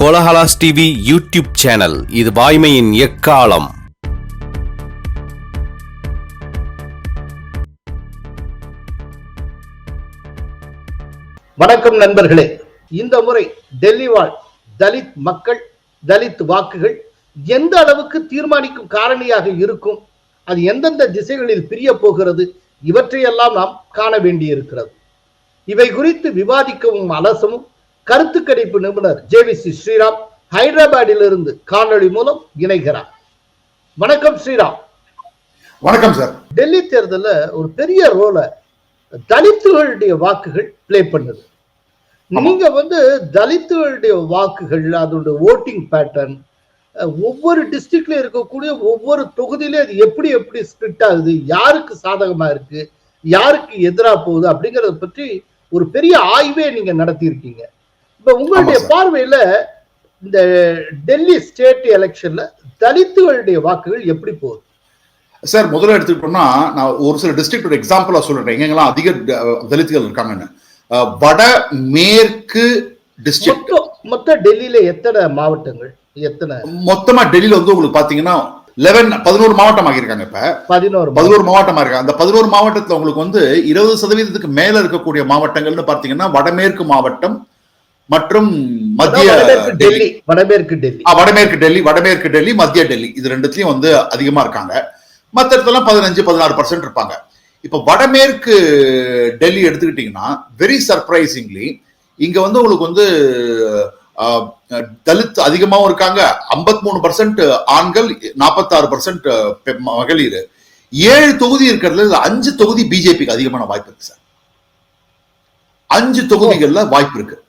Kolahalas TV YouTube channel இது வாய்மையின் எக்காலம். வணக்கம் நண்பர்களே. இந்த முறை டெல்லி வாழ் தலித் மக்கள் தலித் வாக்குகள் எந்த அளவுக்கு தீர்மானிக்கும் காரணியாக இருக்கும்? அது எந்தெந்த திசைகளில் பிரிய போகிறது? இவற்றையெல்லாம் நாம் காண வேண்டியிருக்கிறது. இவை குறித்து விவாதிக்கவும் அலசமும் கருத்து கணிப்பு நிபுணர் ஜேவிசி ஸ்ரீராம் ஹைதராபாத்திலிருந்து காணொளி மூலம் இணைகிறார். வணக்கம் ஸ்ரீராம். வணக்கம் சார். டெல்லி தேர்தல்ல ஒரு பெரிய ரோலை தலித்துகளுடைய வாக்குகள் ப்ளே பண்ணுது. நீங்க வந்து தலித்துகளுடைய வாக்குகள் அதோட ஓட்டிங் பேட்டர்ன் ஒவ்வொரு டிஸ்ட்ரிக்ட்ல இருக்கக்கூடிய ஒவ்வொரு தொகுதியிலும் அது எப்படி எப்படி ஸ்பிரிட் ஆகுது யாருக்கு சாதகமா இருக்கு யாருக்கு எதிரா போகுது அப்படிங்கறத பற்றி ஒரு பெரிய ஆய்வே நீங்க நடத்தியிருக்கீங்க. இப்ப உங்களுடைய. பார்வையில இந்த டெல்லி ஸ்டேட் எலெக்ஷன்ல தலித்துகளுடைய வாக்குகள் எப்படி போகுது? சார் முதல்ல எடுத்துக்கிட்டோம்னா நான் ஒரு சில டிஸ்ட்ரிக்ட் எக்ஸாம்பிளா சொல்றேன். எங்கெல்லாம் அதிக தலித்துகள் இருக்காங்கன்னு வட மேற்கு டிஸ்ட்ரிக்ட் மொத்த டெல்லியில எத்தனை மாவட்டங்கள்? எத்தனை? மொத்தமா டெல்லியில வந்து உங்களுக்கு பாத்தீங்கன்னா லெவன் பதினோரு மாவட்டம் ஆகியிருக்காங்க இப்ப. பதினோரு மாவட்டம். பதினோரு மாவட்டமா இருக்காங்க அந்த பதினோரு மாவட்டத்துல உங்களுக்கு வந்து இருபது சதவீதத்துக்கு மேல இருக்கக்கூடிய மாவட்டங்கள்னு பாத்தீங்கன்னா வடமேற்கு மாவட்டம் மற்றும் மத்திய டெல்லி. வடமேற்கு டெல்லி. வடமேற்கு டெல்லி வடமேற்கு டெல்லி மத்திய டெல்லி. இது ரெண்டுத்துலயும் வந்து அதிகமா இருக்காங்க. மற்ற இடத்துலாம் பதினஞ்சு பதினாறு பர்சன்ட் இருப்பாங்க. இப்ப வடமேற்கு டெல்லி எடுத்துக்கிட்டீங்கன்னா வெரி சர்ப்ரைசிங்லி இங்க வந்து உங்களுக்கு வந்து தலித் அதிகமாவும் இருக்காங்க. 53% மூணு பர்சன்ட் ஆண்கள் நாற்பத்தாறு பர்சன்ட் மகளிர் ஏழு தொகுதி இருக்கிறதுல அஞ்சு தொகுதி பிஜேபிக்கு அதிகமான வாய்ப்பு இருக்கு சார். அஞ்சு தொகுதிகள்ல வாய்ப்பு இருக்கு.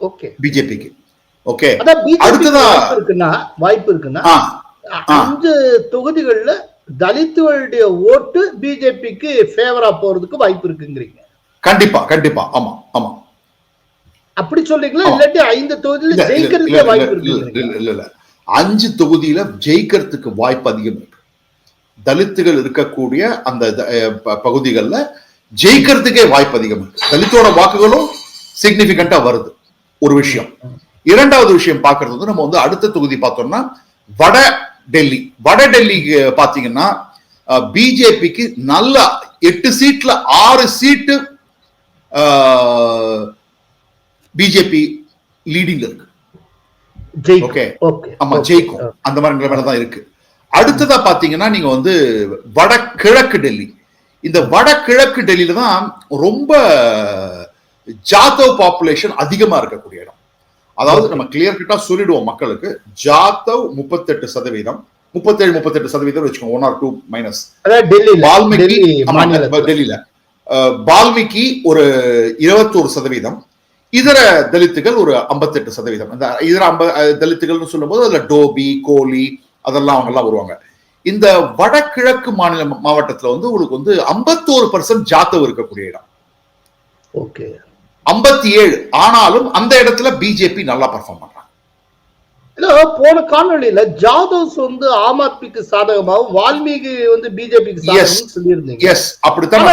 ஓகே பிஜேபிக்கு ஓகே அதான் பிஜேபி அடுத்ததா- வாய்ப்பு இருக்குன்னா வாய்ப்பு இருக்குன்னா. அஞ்சு தொகுதிகள்ல தலித்துகளுடைய ஓட்டு பிஜேபிக்கு ஃபேவரா போறதுக்கு வாய்ப்பு இருக்குங்கிறீங்க. கண்டிப்பா கண்டிப்பா. ஆமா ஆமா. அப்படி சொல்றீங்களா. இல்லாட்டி ஐந்து தொகுதியில ஜெயிக்கிறதுக்கே வாய்ப்பு இல்ல, இல்ல, இல்ல. அஞ்சு தொகுதியில ஜெயிக்கிறதுக்கு வாய்ப்பு அதிகம் இருக்கு. தலித்துகள் இருக்கக்கூடிய அந்த பகுதிகள்ல ஜெயிக்கிறதுக்கே வாய்ப்பு அதிகம் இருக்கு. தலித்தோட வாக்குகளும் சிக்னிபிகண்டா வருது. ஒரு விஷயம். இரண்டாவது விஷயம் பார்க்கறது வந்து நம்ம வந்து அடுத்த தொகுதி பார்த்தோம்னா வட டெல்லி. வட டெல்லிக்கு பாத்தீங்கன்னா பிஜேபிக்கு நல்ல எட்டு சீட்ல ஆறு சீட்டு பிஜேபி லீடிங்ல இருக்கு. ஓகே. ஆமா. ஜெயிக்கும். அந்த மாதிரி நிலைமையில தான் இருக்கு. அடுத்ததா பாத்தீங்கன்னா நீங்க வந்து வடகிழக்கு டெல்லி. இந்த வடகிழக்கு டெல்லியில தான் ரொம்ப ஜாதவ் பாப்புலேஷன் அதிகமா இருக்கக்கூடிய இடம். அதாவது நம்ம கிளியர் கிட்டா சொல்லிடுவோம் மக்களுக்கு ஜாதவ் முப்பத்தெட்டு சதவீதம் முப்பத்தேழு முப்பத்தெட்டு சதவீதம் வச்சுக்கோங்க one or two minus Valmiki டெல்லியில. வால்மீகி ஒரு இருபத்தோரு சதவீதம் இதர தலித்துகள் ஒரு 58% சதவீதம். அந்த இதர ஐம்ப தலித்துகள்னு சொல்லும்போது அதுல டோபி கோலி அதெல்லாம் அவங்க எல்லாம் வருவாங்க. இந்த வடகிழக்கு மாநில மாவட்டத்துல வந்து உங்களுக்கு வந்து 51% பர்சன்ட் ஜாத்தவ் இருக்கக்கூடிய இடம். ஓகே. ஐம்பத்தி ஏழு. ஆனாலும் அந்த இடத்துல பிஜேபி நல்லா பர்ஃபார்ம் பண்றாங்க. போன காணொளியில ஜாதவ்ஸ் வந்து ஆம் ஆத்மிக்கு சாதகமாகவும் வால்மீகி வந்து பிஜேபிக்கு சாதகம் சொல்லியிருந்தீங்க. எஸ் அப்படித்தான்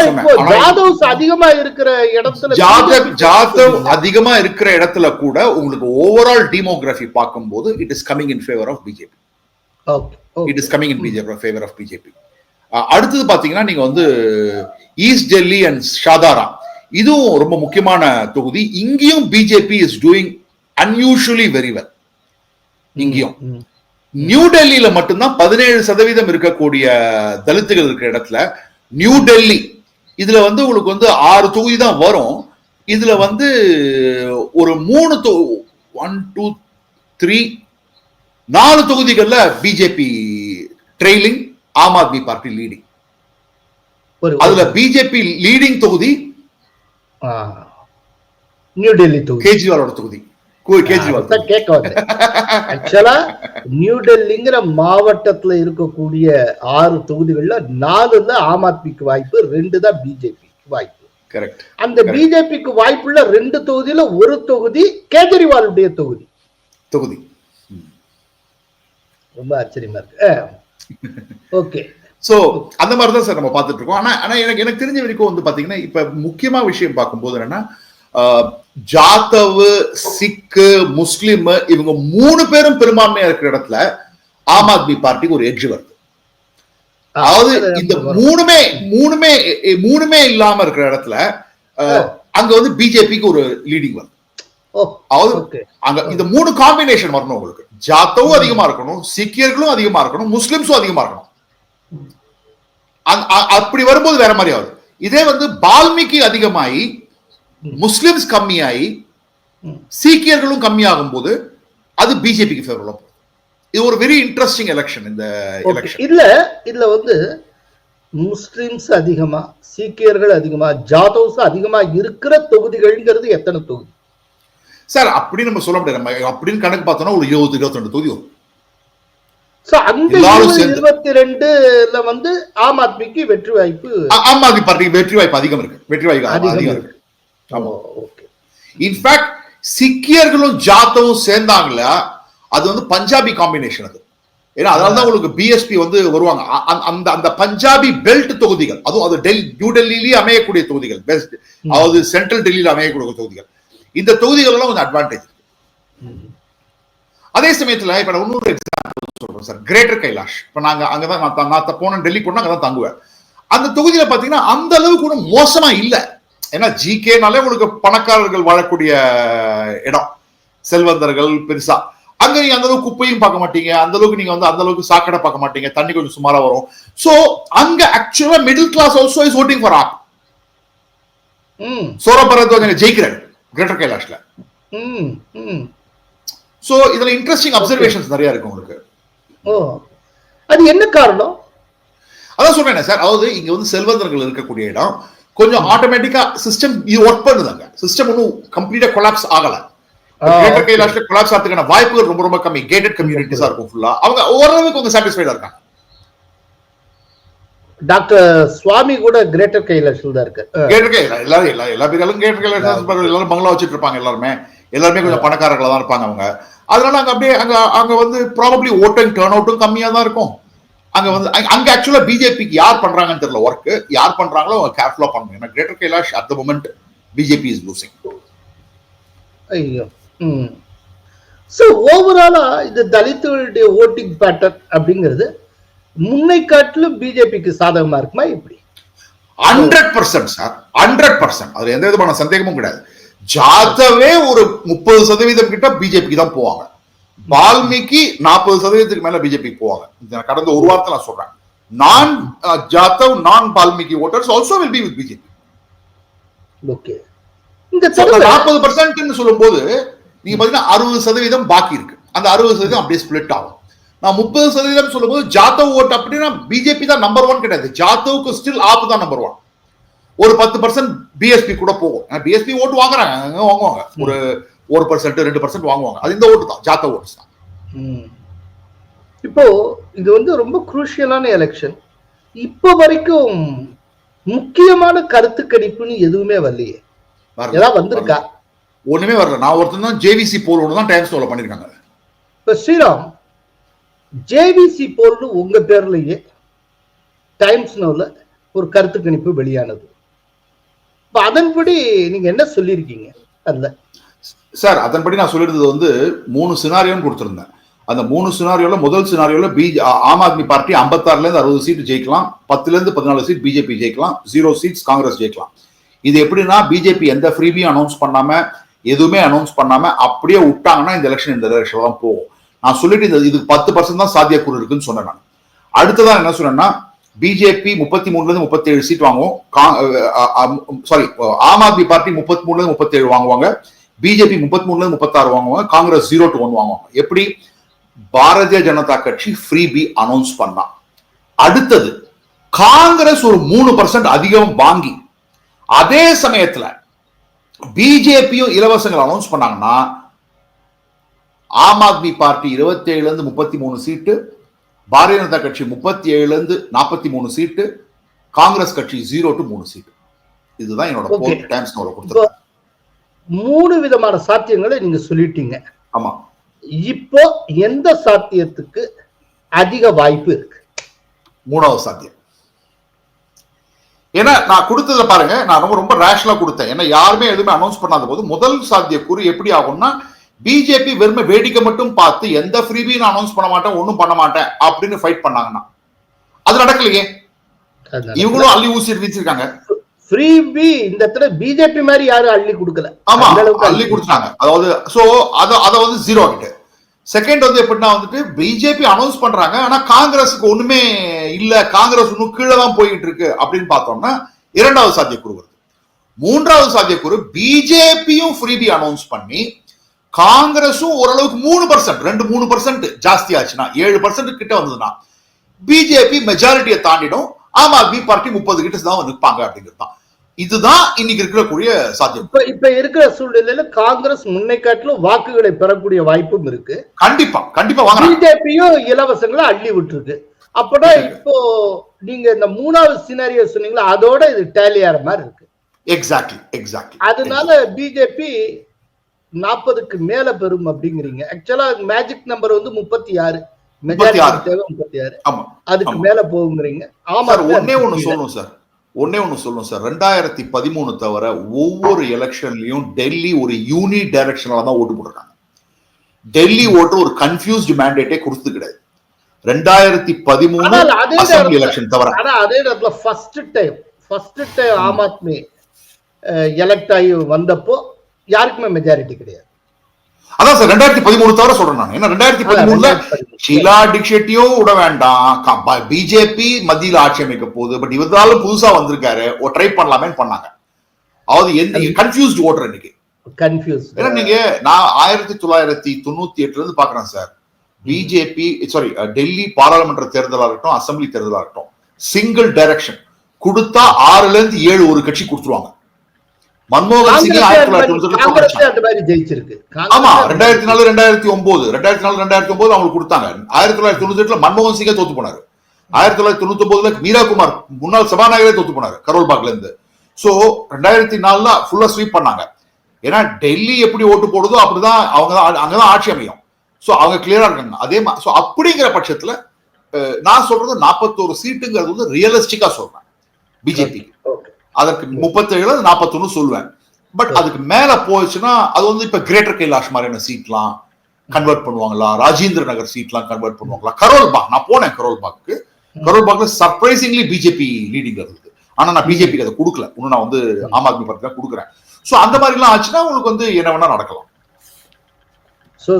ஜாதவ்ஸ் அதிகமா இருக்கிற இடத்துல ஜாதவ் ஜாதவ். அதிகமா இருக்கிற இடத்துல கூட உங்களுக்கு ஓவரால் டெமோகிராஃபி பார்க்கும்போது it is coming in favour of BJP. It is coming in BJP favour of BJP அடுத்தது பாத்தீங்கன்னா நீங்க வந்து ஈஸ்ட் டெல்லி அண்ட் ஷாதாரா இதுவும் ரொம்ப முக்கியமான தொகுதி இங்கேயும் BJP is doing unusually very well இங்கேயும். நியூ டெல்லியில மட்டும்தான் பதினேழு சதவீதம் இருக்கக்கூடிய தலித்துகள் இருக்கிற இடத்துல நியூ டெல்லி இதுல வந்து உங்களுக்கு வந்து ஆறு தொகுதி தான் வரும் இதுல வந்து ஒரு மூணு ஒன் டூ த்ரீ நாலு தொகுதிகள்ல BJP trailing Aam Aadmi party leading அதுல பிஜேபி லீடிங் தொகுதி. நியூ டெல்லி தொகுதி. கேஜ்ரிவாலோட தொகுதி. கேஜ்ரிவால் கேட்க வந்தேன். ஆக்சுவலா நியூ டெல்லிங்கிற மாவட்டத்துல இருக்கக்கூடிய ஆறு தொகுதிகள்ல நாலுல ஆம் ஆத்மிக்கு வாய்ப்பு ரெண்டு தான் பிஜேபிக்கு வாய்ப்பு. கரெக்ட் அந்த. பிஜேபிக்கு வாய்ப்புள்ள ரெண்டு தொகுதியில ஒரு தொகுதி கேஜ்ரிவாலுடைய தொகுதி. தொகுதி. ரொம்ப ஆச்சரியமா இருக்கு. ஓகே. சோ அந்த மாதிரி தான் சார் நம்ம பார்த்துட்டு இருக்கோம் ஆனா ஆனா எனக்கு எனக்கு தெரிஞ்ச வரைக்கும் வந்து பாத்தீங்கன்னா இப்ப முக்கியமா விஷயம் பார்க்கும்போது என்னன்னா ஜாதவ் சிக்கு முஸ்லிம் இவங்க மூணு பேரும் பெரும்பான்மையா இருக்கிற இடத்துல ஆம் ஆத்மி பார்ட்டிக்கு ஒரு எட்ஜ் வருது. அதாவது இந்த மூணுமே மூணுமே மூணுமே இல்லாம இருக்கிற இடத்துல அங்க வந்து பிஜேபிக்கு ஒரு லீடிங் வருது. அதாவது அங்க இந்த மூணு காம்பினேஷன் வரணும் உங்களுக்கு. ஜாத்தவும் அதிகமா இருக்கணும் சீக்கியர்களும் அதிகமா இருக்கணும் முஸ்லிம்ஸும் அதிகமா இருக்கணும். அப்படி வரும்போது வேற மாதிரி ஆகுது. இதே வந்து பால்மீகி அதிகமாயி முஸ்லிம்ஸ் கம்மியாயி ம். சீக்கியர்களும் கம்மியாகும் போது அது பிஜேபிக்கு ஃபேவரபுளா இது ஒரு வெரி இன்ட்ரெஸ்டிங் எலெக்ஷன் இந்த எலெக்ஷன் இல்ல இதுல வந்து முஸ்லிம்ஸ் அதிகமா சீக்கியர்கள் அதிகமா ஜாதவ்ஸ் அதிகமா இருக்கிற தொகுதிகள்ங்கிறது எத்தனை தொகுதி? சார் அப்படி நம்ம சொல்ல முடியாது. நம்ம அப்படின்னு கணக்கு பார்த்தோம்னா ஒரு இருபது இருபத்தி ரெண்டு தொகுதி வரும் சோ அந்த எல்லாரும் சேர்ந்து. இருபத்தி ரெண்டுல வந்து ஆம் ஆத்மிக்கு வெற்றி வாய்ப்பு ஆ- ஆம் ஆத்மி பார்ட்டிக்கு வெற்றி வாய்ப்பு அதிகம் இருக்கு. வெற்றி வாய்ப்பு அதிகம் இருக்கு. இருக்கு. ஆமா. ஓகே. இன்ஃபேக்ட் சிக்கியர்களும் ஜாத்தவும் சேர்ந்தாங்களா அது வந்து பஞ்சாபி காம்பினேஷன் அது. ஏன்னா அதனால தான் உங்களுக்கு பிஎஸ்பி வந்து வருவாங்க. அந்த அந்த பஞ்சாபி பெல்ட் தொகுதிகள் அதுவும் அது டெல்லி நியூ டெல்லியிலேயே அமையக்கூடிய தொகுதிகள். பெஸ்ட் அதாவது சென்ட்ரல் டெல்லியில அமையக்கூடிய தொகுதிகள். இந்த தொகுதிகள் எல்லாம் கொஞ்சம் அட்வான்டேஜ் அதே சமயத்துல இப்ப நான் இன்னொரு சொல்றேன் சார். கிரேட்டர் கைலாஷ் இப்ப நாங்க அங்கதான் நான் த- நான் போனேன் டெல்லி போனா அங்கதான் தங்குவேன். அந்த தொகுதியில பாத்தீங்கன்னா அந்த அளவுக்கு கூட மோசமா இல்ல. ஏன்னா ஜிகேனாலே உங்களுக்கு பணக்காரர்கள் வாழக்கூடிய இடம். செல்வந்தர்கள் பெருசா. அங்க நீங்க அந்த அளவுக்கு குப்பையும் பார்க்க மாட்டீங்க. அந்த அளவுக்கு நீங்க வந்து அந்த அளவுக்கு சாக்கடை பார்க்க மாட்டீங்க. தண்ணி கொஞ்சம் சுமாரா வரும். சோ அங்க ஆக்சுவலா middle class also is voting for AAP Saurabh Bharadwaj ஜெயிக்கிறார். Greater கைலாஷ்ல சோ இதுல இன்ட்ரெஸ்டிங் அப்சர்வேஷன்ஸ் நிறைய இருக்கு உங்களுக்கு. அது என்ன காரணம்? அதான் சொல்றேன் சார். அதாவது இங்க வந்து செல்வந்தர்கள் இருக்கக்கூடிய இடம் கொஞ்சம் ஆட்டோமேட்டிக்கா சிஸ்டம் இது ஒர்க் பண்ணுதாங்க. சிஸ்டம் ஒன்றும் கம்ப்ளீட்டா கொலாப்ஸ் ஆகல. கிரேட்டர். கைலாஷ்ல கொலாப்ஸ் ஆகிறதுக்கான வாய்ப்புகள் ரொம்ப ரொம்ப கம்மி. கேட்டட் கம்யூனிட்டிஸா இருக்கும் ஃபுல்லா அவங்க ஓரளவுக்கு அவங்க சாட்டிஸ்ஃபைடா இருக்காங்க. டாக்டர் சுவாமி கூட கிரேட்டர் கைலாஷில் தான் இருக்கு ஆ, கேட்டர் கை எல்லாரும் எல்லா எல்லா பேரும் கேட்டர் கைலாஷ். எல்லாரும் பங்களா வச்சுட்டு இருப்பாங்க எல்லாருமே. எல்லாருமே கொஞ்சம் பணக்காரர்களா தான் இருப்பாங்க அவங்க. அதனால அங்க அப்படியே அங்க அங்க வந்து ப்ராபப்ளி ஓட்டிங் டர்ன் அவுட்டும் கம்மியா தான் இருக்கும். அங்க வந்து அங்க- ஆக்சுவலா பிஜேபிக்கு யார் பண்றாங்கன்னு தெரியல ஒர்க் யார் பண்றாங்களோ அவங்க கேர்ஃபுல்லா பண்ணணும். ஏன்னா Greater Kailash at the moment BJP is losing ஐயோ ஸோ ஓவராலா இந்த தலித்துகளுடைய ஓட்டிங் பேட்டர்ன் அப்படிங்கிறது முன்னை காட்டிலும் பிஜேபிக்கு சாதகமா இருக்குமா இப்படி hundred percent sir hundred percent அதுல எந்த விதமான சந்தேகமும் கிடையாது. ஜாதவே ஒரு முப்பது சதவீதம் கிட்ட பிஜேபிக்கு தான் போவாங்க. வால்மீகி நாற்பது சதவீதத்துக்கு மேல பிஜேபிக்கு போவாங்க. கடந்த ஒரு வாரத்தை நான் சொல்றேன். நான் ஜாதவ் நான் Valmiki voters also will be with BJP okay இந்த நாற்பது பர்சன்ட்னு சொல்லும்போது நீங்க பாத்தீங்கன்னா அறுபது சதவீதம் பாக்கி இருக்கு. அந்த அறுபது சதவீதம் அப்படியே ஸ்பிளிட் ஆகும். நான் முப்பது சதவீதம் சொல்லும்போது ஜாதவ் ஓட் அப்படின்னா பிஜேபி தான் நம்பர் ஒன் கிடையாது. ஜாதவுக்கு ஸ்டில் ஆப் தான் நம்பர் ஒன் ஒரு பத்து பர்சன்ட் பிஎஸ்பி கூட போகும். பிஎஸ்பி ஓட்டு வாங்குறாங்க. வாங்குவாங்க. ஒரு ஒரு பர்சன்ட் ரெண்டு பர்சன்ட் வாங்குவாங்க. அது இந்த ஓட்டு தான். ஜாதவ் ஓட்ஸ் தான். ம். இப்போ இது வந்து ரொம்ப குரூஷியலான எலெக்ஷன் இப்போ வரைக்கும் முக்கியமான கருத்து கணிப்புன்னு எதுவுமே வரலையே. வரல. ஏதாவது வந்திருக்கா? ஒண்ணுமே வரல. நான் ஒருத்தன் தான் ஜேவிசி போல் ஒன்று தான் டைம்ஸ் டோல பண்ணிருக்காங்க. இப்ப ஸ்ரீராம் ஜேவிசி போல்னு உங்க பேர்லயே டைம்ஸ் நோல ஒரு கருத்து கணிப்பு வெளியானது. இப்போ அதன்படி நீங்க என்ன சொல்லியிருக்கீங்க? அதுல. சார் அதன்படி நான் சொல்லியிருந்தது வந்து மூணு சினாரியோன்னு கொடுத்துருந்தேன். அந்த மூணு சினாரியோல முதல் சினாரியோல பி ஆம் ஆத்மி பார்ட்டி ஐம்பத்தாறுல இருந்து அறுபது சீட் ஜெயிக்கலாம். பத்துல இருந்து பதினாலு சீட் பிஜேபி ஜெயிக்கலாம். ஜீரோ சீட்ஸ் காங்கிரஸ் ஜெயிக்கலாம். இது எப்படின்னா பிஜேபி எந்த ஃப்ரீபியும் அனௌன்ஸ் பண்ணாம எதுவுமே அனௌன்ஸ் பண்ணாம அப்படியே விட்டாங்கன்னா இந்த எலெக்ஷன் இந்த எலெக்ஷன் தான் போகும். நான் சொல்லிட்டு இந்த இதுக்கு பத்து பர்சன்ட் தான் சாத்தியக்கூறு இருக்குன்னு சொன்னேன் நான். அடுத்ததான் என்ன சொன்னேன்னா பிஜேபி முப்பத்தி மூணுல இருந்து முப்பத்தி ஏழு சீட் வாங்குவோம். சாரி ஆம் ஆத்மி பார்ட்டி முப்பத்தி மூணுல இருந்து முப்பத்தி ஏழு வாங்குவாங்க பிஜேபி முப்பத்தி மூணுல இருந்து முப்பத்தாறு வாங்குவாங்க. காங்கிரஸ் ஜீரோ டு ஒன் வாங்குவாங்க. எப்படி? பாரதிய ஜனதா கட்சி ஃப்ரீ பி அனௌன்ஸ் பண்ணா. அடுத்தது காங்கிரஸ் ஒரு மூணு பர்சன்ட் அதிகம் வாங்கி அதே சமயத்துல பிஜேபியும் இலவசங்கள் அனௌன்ஸ் பண்ணாங்கன்னா ஆம் ஆத்மி பார்ட்டி இருபத்தி ஏழுல இருந்து முப்பத்தி மூணு சீட்டு பாரதிய ஜனதா கட்சி முப்பத்தி ஏழுல இருந்து நாற்பத்தி மூணு சீட்டு காங்கிரஸ் கட்சி ஜீரோ டு மூணு சீட்டு. இதுதான் என்னோட. டைம்ஸ் கொடுத்துருக்கேன் மூணு விதமான சாத்தியங்களை நீங்க சொல்லிட்டீங்க. ஆமா. இப்போ எந்த சாத்தியத்துக்கு அதிக வாய்ப்பு இருக்கு? மூணாவது சாத்தியம். ஏன்னா நான் கொடுத்ததுல பாருங்க நான் ரொம்ப ரொம்ப ரேஷனலா கொடுத்தேன். ஏன்னா யாருமே எதுவுமே அனௌன்ஸ் பண்ணாத போது முதல் சாத்தியக்கூறு எப்படி ஆகும்னா பிஜேபி வெறுமை வேடிக்கை மட்டும் பார்த்து எந்த ஃப்ரீபியும் நான் அனௌன்ஸ் பண்ண மாட்டேன் ஒன்றும் பண்ண மாட்டேன் அப்படின்னு ஃபைட் பண்ணாங்கன்னா. அது நடக்கலையே. இவங்களும் அள்ளி ஊசி வீச்சிருக்காங்க. ஃப்ரீபி இந்த இடத்துல பிஜேபி மாதிரி யாரும் அள்ளி கொடுக்கல. ஆமா அள்ளி கொடுத்தாங்க அதாவது சோ அத அத வந்து ஜீரோ ஆகிட்டு செகண்ட் வந்து எப்படின்னா வந்துட்டு பிஜேபி அனௌன்ஸ் பண்றாங்க ஆனா காங்கிரஸுக்கு ஒண்ணுமே இல்ல காங்கிரஸ் இன்னும் கீழே தான் போயிட்டு இருக்கு அப்படின்னு பார்த்தோம்னா இரண்டாவது சாத்தியக்கூறு வருது. மூன்றாவது சாத்தியக்கூறு பிஜேபியும் ஃப்ரீபி அனௌன்ஸ் பண்ணி காங்கிரஸும் ஓரளவுக்கு மூணு பர்சன்ட் ரெண்டு மூணு பர்சன்ட் ஜாஸ்தி ஆச்சுன்னா ஏழு பர்சன்ட் கிட்ட வந்ததுன்னா பிஜேபி மெஜாரிட்டியை தாண்டிடும் ஆம் ஆத்மி பார்ட்டி முப்பது கிட்ட தான் நிற்பாங்க அப்படிங்கிறது தான் இதுதான் இன்னைக்கு இருக்கக்கூடிய சாத்தியம். இப்ப இப்ப இருக்கிற சூழ்நிலையில காங்கிரஸ் முன்னை காட்டிலும் வாக்குகளை பெறக்கூடிய வாய்ப்பும் இருக்கு. கண்டிப்பா கண்டிப்பா வாங்குறாங்க பிஜேபியும் இலவசங்களை அள்ளி விட்டுருக்கு. அப்படா இப்போ நீங்க இந்த மூணாவது சினாரியோ சொன்னீங்களா அதோட இது டேலி ஆற மாதிரி இருக்கு. எக்ஸாக்ட்லி எக்ஸாக்ட்லி அதனால பிஜேபி நாற்பதுக்கு மேல பெறும் அப்படிங்கிறீங்க. ஆக்சுவலா மேஜிக் நம்பர் வந்து முப்பத்தி ஆறு. மெஜாரிட்டி 36. தேவை முப்பத்தி ஆறு. அதுக்கு. மேல போகுங்கிறீங்க. ஆமா ஒன்னே ஒண்ணு சொல்லணும் சார். ஒன்னே ஒண்ணு சொல்லணும் சார். ரெண்டாயிரத்தி பதிமூணு தவிர ஒவ்வொரு எலெக்ஷன்லயும் டெல்லி ஒரு யூனி டைரக்ஷனால தான் ஓட்டு போட்டிருக்காங்க. டெல்லி ஓட்டு ஒரு கன்ஃபியூஸ்டு மேண்டேட்டே கொடுத்தது கிடையாது. ரெண்டாயிரத்தி பதிமூணு அசம்பிளி நேரத்துல- எலெக்ஷன் தவிர. ஆனா அதே இடத்துல ஃபர்ஸ்ட் டைம் ஃபர்ஸ்ட் டைம் ஆம். ஆத்மி எலெக்ட் ஆகி வந்தப்போ யாருக்குமே மெஜாரிட்டி கிடையாது. அதான் சார் ரெண்டாயிரத்தி பதிமூணு தவிர சொல்றேன் நான். ஏன்னா ரெண்டாயிரத்தி பதிமூணுல ஷீலா டிக்ஷெட்டியும் விட வேண்டாம். பிஜேபி மத்தியில ஆட்சி அமைக்க போகுது. பட் இவராலும் புதுசா வந்திருக்காரு. ட்ரை பண்ணலாமேன்னு பண்ணாங்க. அதாவது எந்த கன்ஃபியூஸ்டு ஓட்டர் இன்னைக்கு. கன்ஃபியூஸ் ஏன்னா நீங்க நான் ஆயிரத்தி தொள்ளாயிரத்தி தொண்ணூத்தி எட்டுல இருந்து பாக்குறேன் சார். பிஜேபி சாரி டெல்லி பாராளுமன்ற தேர்தலா இருக்கட்டும் அசெம்பிளி தேர்தலா இருக்கட்டும் சிங்கிள் டைரக்ஷன் கொடுத்தா ஆறுல இருந்து ஏழு ஒரு கட்சி கொடுத்துருவாங்க. மன்மோகன் சிங் ஆயிரத்தி தொள்ளாயிரத்தி ஆமா ரெண்டாயிரத்தி நாலு ரெண்டாயிரத்தி ஒன்பது. ரெண்டாயிரத்தி நாலு ரெண்டாயிரத்தி ஒன்பது அவங்களுக்கு கொடுத்தாங்க. ஆயிரத்தி தொள்ளாயிரத்தி தொண்ணூத்தி எட்டுல மன்மோகன் சிங்கே தோத்து போனாரு. ஆயிரத்தி தொள்ளாயிரத்தி தொண்ணூத்தி ஒன்பதுல மீரா குமார் முன்னாள் சபாநாயகரே தோத்து போனாரு கரோல்பாக்ல இருந்து. சோ ரெண்டாயிரத்தி நாலுல ஃபுல்லா ஸ்வீப் பண்ணாங்க. ஏன்னா டெல்லி எப்படி ஓட்டு போடுதோ அப்படிதான் அவங்க தான் அங்கதான் ஆட்சி அமையும். சோ அவங்க கிளியரா இருக்காங்க. அதே மாதிரி சோ அப்படிங்கிற பட்சத்துல நான் சொல்றது நாற்பத்தோரு சீட்டுங்கிறது வந்து ரியலிஸ்டிக்கா சொல்றேன். பிஜேபி ஓகே அதற்கு முப்பத்தேழு நாற்பத்தொன்னு சொல்லுவேன். பட் அதுக்கு மேல போச்சுன்னா அது வந்து இப்ப கிரேட்டர் கைலாஷ் மாதிரியான சீட்லாம் கன்வெர்ட் பண்ணுவாங்களா? ராஜேந்திர நகர் சீட்லாம் கன்வெர்ட் பண்ணுவாங்களா? கரோல் பாக் நான் போனேன் கரோல் பாக்கு கரோல் பாக்ல சர்ப்ரைசிங்லி பிஜேபி லீடிங்ல இருக்குது ஆனா நான் பிஜேபிக்கு அதை கொடுக்கல. இன்னும் நான் வந்து ஆம் ஆத்மி பார்ட்டி தான் கொடுக்குறேன். சோ அந்த மாதிரி எல்லாம் ஆச்சுன்னா உங்களுக்கு வந்து என்ன வேணா நடக்கலாம். ஸோ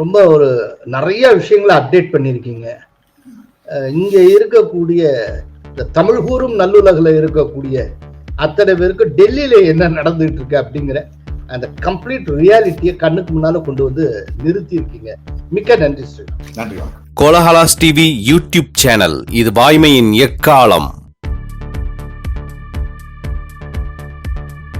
ரொம்ப ஒரு நிறைய விஷயங்களை அப்டேட் பண்ணியிருக்கீங்க. இங்க இருக்கக்கூடிய இந்த தமிழ் கூறும் நல்லுலகில் இருக்கக்கூடிய அத்தனை பேருக்கு டெல்லியில என்ன நடந்துட்டு இருக்கு அப்படிங்கிற அந்த கம்ப்ளீட் ரியாலிட்டியை கண்ணுக்கு முன்னால கொண்டு வந்து நிறுத்தி இருக்கீங்க மிக்க நன்றி ஸ்ரீ நன்றி. Kolahalas TV YouTube channel. இது வாய்மையின் எக்காலம்.